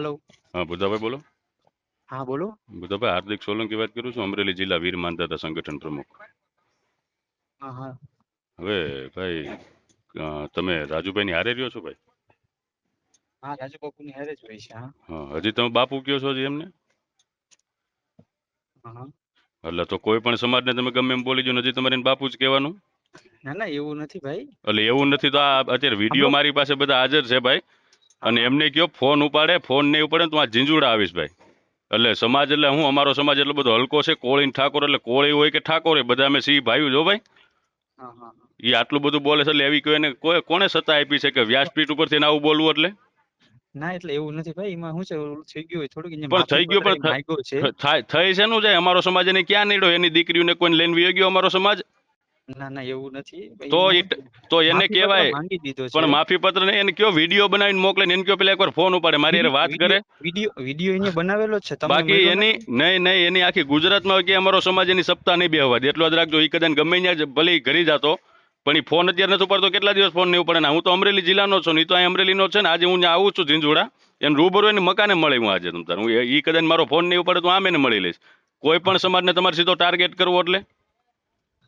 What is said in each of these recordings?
Hello હા બુધાભાઈ બોલો. હા બોલો. બુધાભાઈ હાર્દિક સોલંકી વાત કરું છું. અમરેલી જિલ્લા વીર માનધાતા સંગઠન પ્રમુખ. હા હા. હવે ભાઈ તમે રાજુભાઈ ની હારે રહ્યો છો ભાઈ? હા રાજુ બાપુની હારે જ હોય છે હા હજી તમે બાપુ કયો છો હજી એમને? એટલે તો કોઈ પણ સમાજને તમે ગમે એમ બોલી જો હજી તમારે બાપુ જ કહેવાનું? ના ના એવું નથી ભાઈ. એટલે એવું નથી તો આ અત્યારે વીડિયો મારી પાસે બધા હાજર છે ભાઈ. અને એમને કયો ફોન ઉપાડે ફોન નહીં ઉપાડે તો આ ઝીંઝુડા આવીશ ભાઈ. એટલે સમાજ એટલે હું અમારો સમાજ એટલો બધો હલકો છે કોળી ઠાકોર એટલે કોળી હોય કે ઠાકોર હોય બધા અમે સિંહ ભાઈ જો ભાઈ. એ આટલું બધું બોલે છે એટલે એવી કોઈને કોઈ કોને સત્તા આપી છે કે વ્યાસપીઠ ઉપરથી આવું બોલવું એટલે? ના એટલે એવું નથી ભાઈ એમાં શું છે થઈ ગયું હોય થોડુંક પણ થઈ ગયું પણ છે. થઈ છે નું જાય અમારો સમાજ એને ક્યાં નીડો એની દીકરીઓને કોઈ લઈને વયો ગયો અમારો સમાજ? ના ના એવું નથી. તો તો એને કહેવાય પણ માફી પત્ર ને એને કયો વીડિયો બનાવીને મોકલે ને એને કયો પેલા એકવાર ફોન ઉપાડે મારી હારે વાત કરે. વીડિયો વીડિયો એને બનાવેલો છે બાકી એની નહીં નહીં એની આખી ગુજરાતમાં કે અમારો સમાજ એની સપ્તાહ નહીં બેહવા દે. એટલો જ રાખજો એ કદાચ ગમે ત્યાં ભલે ઘરે જતો પણ એ ફોન અત્યારે નથી ઉપાડતો કેટલા દિવસ ફોન નહીં ઉપાડે હું તો અમરેલી જિલ્લાનો છું ને તો અહીં અમરેલીનો છે ને આજે હું આવું છું ઝીંઝુડા એને રૂબરૂ એને મકાને મળે હું આજે તમ તાર. હું એ- કદાચ મારો ફોન નહીં ઉપાડે તો આમ એને મળી લઈશ. કોઈ પણ સમાજને તમારે સીધો ટાર્ગેટ કરવો એટલે.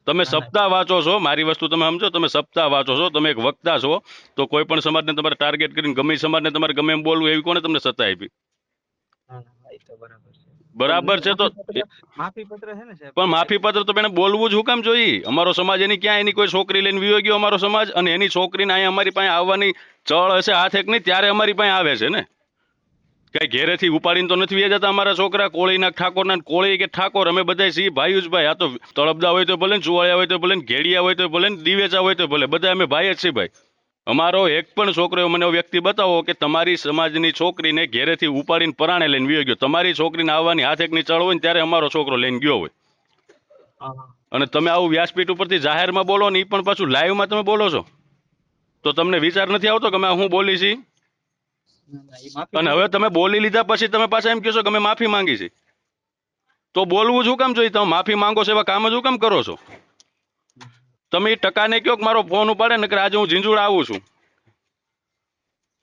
તમે. સપ્તાહ વાંચો છો મારી વસ્તુ તમે સમજો તમે સપ્તાહ વાંચો છો તમે એક વક્તા છો તો કોઈ પણ સમાજને તમારે ટાર્ગેટ કરીને ગમે સમાજને તમારે ગમે એમ બોલવું એવી કોને તમને સત્તા આપી? બરાબર છે. બરાબર છે તો માફી પત્ર- છે ને પણ માફી પત્ર તો એને બોલવું જ હું કામ જોઈએ? અમારો સમાજ એની ક્યાં એની કોઈ છોકરી લઈને વિયો ગયો અમારો સમાજ? અને એની છોકરીને અહીંયા અમારી પાસે આવવાની ચળ હશે હાથ એક નહીં ત્યારે અમારી પાસે આવે છે ને? કઈ ઘેરેથી ઉપાડીને તો નથી વ્યા જતા અમારા છોકરા કોળીના ઠાકોરના કોળી કે ઠાકોર અમે બધા સી ભાઈ જ ભાઈ આ તો તળપદા હોય તો ભલે ને ચુવાળિયા હોય તો ભલે ઘેડિયા હોય તો ભલે દિવેચા હોય તો ભલે બધા અમે ભાઈ જ છીએ ભાઈ. અમારો એક પણ છોકરો મને વ્યક્તિ બતાવો કે તમારી સમાજની છોકરીને ઘેરેથી ઉપાડીને પરાણે લઈને વ્યો ગયો. તમારી છોકરીને આવવાની હાથ એકની ચળ હોય ને ત્યારે અમારો છોકરો લઈને ગયો હોય. અને તમે આવું વ્યાસપીઠ ઉપરથી જાહેરમાં બોલો ને એ પણ પાછું લાઈવમાં તમે બોલો છો. તો તમને વિચાર નથી આવતો કે અમે હું બોલી છી? ના, ના, ઈ માફી અને હવે તમે બોલી લીધા પછી તમે પાછા એમ કહેશો છો કે અમે માફી માંગી છે. તો બોલવું શું કામ જોઈએ તમે માફી માંગો છો એવા કામ જ કામ કરો છો? તમે એ ટકાને કહો કે મારો ફોન ઉપાડે ને કે આજે હું ઝીંઝુડ આવું છું.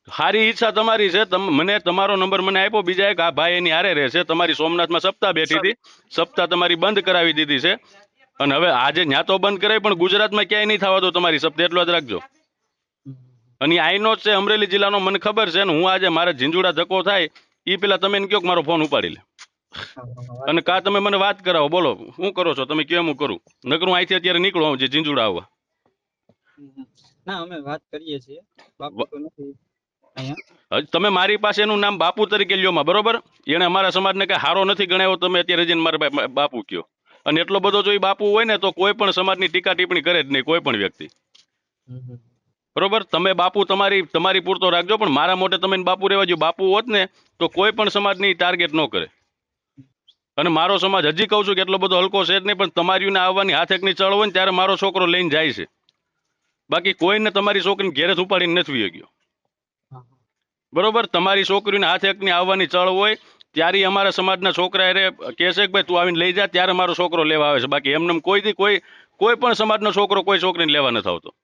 સારી ઈચ્છા તમારી છે તમ મને તમારો નંબર મને આપ્યો. બીજા એક આ ભાઈ એની હારે રહે છે તમારી સોમનાથમાં સપ્તાહ બેઠી હતી. સપ્તાહ તમારી બંધ કરાવી દીધી છે. અને હવે આજે ન્યા તો બંધ કરાવી પણ ગુજરાતમાં ક્યાંય નહીં થવા દો તમારી સપ્તાહ. એટલો જ રાખજો. અને આઈનો છે અમરેલી જિલ્લાનો મને ખબર છે ને હું આજે મારા ઝીંઝુડા ધક્કો થાય એ પેલા તમે એને કહો કે મારો ફોન ઉપાડી લે. હા, હા, હા. અને કા તમે મને વાત કરાવો બોલો શું કરો છો? તમે કેમ હું કરું? નકરું અહીંથી અત્યારે નીકળો જે ઝીંઝુડા આવવા ના અમે વાત કરીએ છીએ. તમે મારી પાસે એનું નામ બાપુ તરીકે લ્યો માં બરોબર? એને અમારા સમાજને કઈ હારો નથી ગણાયો તમે અત્યારે જઈને મારા બાપુ કયો. અને એટલો બધો જો એ બાપુ હોય ને તો કોઈ પણ સમાજની ટીકા ટિપ્પણી કરે જ નહીં કોઈ પણ વ્યક્તિ. બરોબર? તમે બાપુ તમારી તમારી પૂરતો રાખજો, પણ મારા મોટે તમે બાપુ રહેવા જો બાપુ હોત ને, તો કોઈ પણ સમાજની ટાર્ગેટ ન કરે. અને મારો સમાજ, હજી કહું છું કે એટલો બધો હલકો છે જ નહીં, પણ તમારી આવવાની હાથ એકની ચળ હોય ને, ત્યારે મારો છોકરો લઈને જાય છે. બાકી કોઈને તમારી છોકરીને ઘેરે ઉપાડીને નથી ગયો. બરોબર? તમારી છોકરીને હાથ એકની આવવાની ચળ હોય, ત્યારે અમારા સમાજના છોકરા એને કહેશે કે ભાઈ, તું આવીને લઈ જા, ત્યારે મારો છોકરો લેવા આવે છે. બાકી એમને એમ કોઈથી કોઈ કોઈ પણ સમાજનો છોકરો કોઈ છોકરીને લેવા નથી આવતો.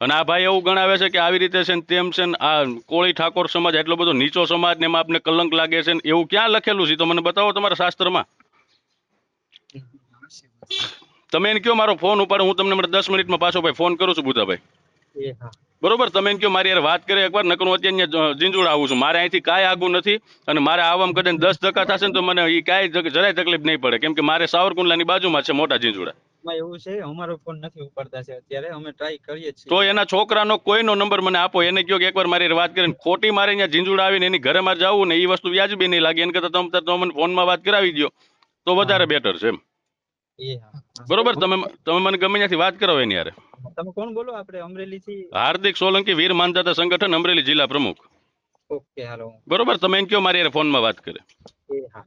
અને આ ભાઈ એવું ગણાવે છે કે આવી રીતે છે ને તેમ છે ને આ કોળી ઠાકોર સમાજ એટલો બધો નીચો સમાજ ને એમાં આપને કલંક લાગે છે ને એવું ક્યાં લખેલું છે? તો મને બતાવો તમારા શાસ્ત્રમાં. તમે એને કયો મારો ફોન ઉપાડો? હું તમને દસ મિનિટમાં પાછો ભાઈ ફોન કરું છું બુધાભાઈ બરોબર તમે એમ કહો મારી યાર વાત કરે એકવાર નકર હું અત્યારે જીંજુડા આવું છું. મારે અહીંથી કાંઈ આગું નથી અને મારે આવવામાં કદાચ દસ ટકા થશે ને તો મને એ કાંઈ જરાય તકલીફ નહીં પડે. કેમ કે મારે સાવરકુંડલાની બાજુમાં છે મોટા જીંજુડા. એમાં એવું છે અમારો ફોન નથી ઉપાડતા છે અત્યારે અમે ટ્રાય કરીએ છીએ. તો એના છોકરાનો કોઈનો નંબર મને આપો એને કહો કે એકવાર મારી વાત કરીને ખોટી મારે અહીંયા ઝીંઝુડા આવીને એની ઘરે મારે જવું ને એ વસ્તુ વ્યાજબી નહીં લાગે. એને કરતા તમે મને ફોનમાં વાત કરાવી દો તો વધારે બેટર છે એમ. બરોબર તમે તમે મને ગમે ત્યાંથી વાત કરો એની યારે તમે કોણ બોલો? આપણે અમરેલી થી હાર્દિક સોલંકી વીર માનદાતા સંગઠન અમરેલી જિલ્લા પ્રમુખ. ઓકે હાલો. બરોબર તમે એમ કયો મારી ફોનમાં વાત કરે. એ હા.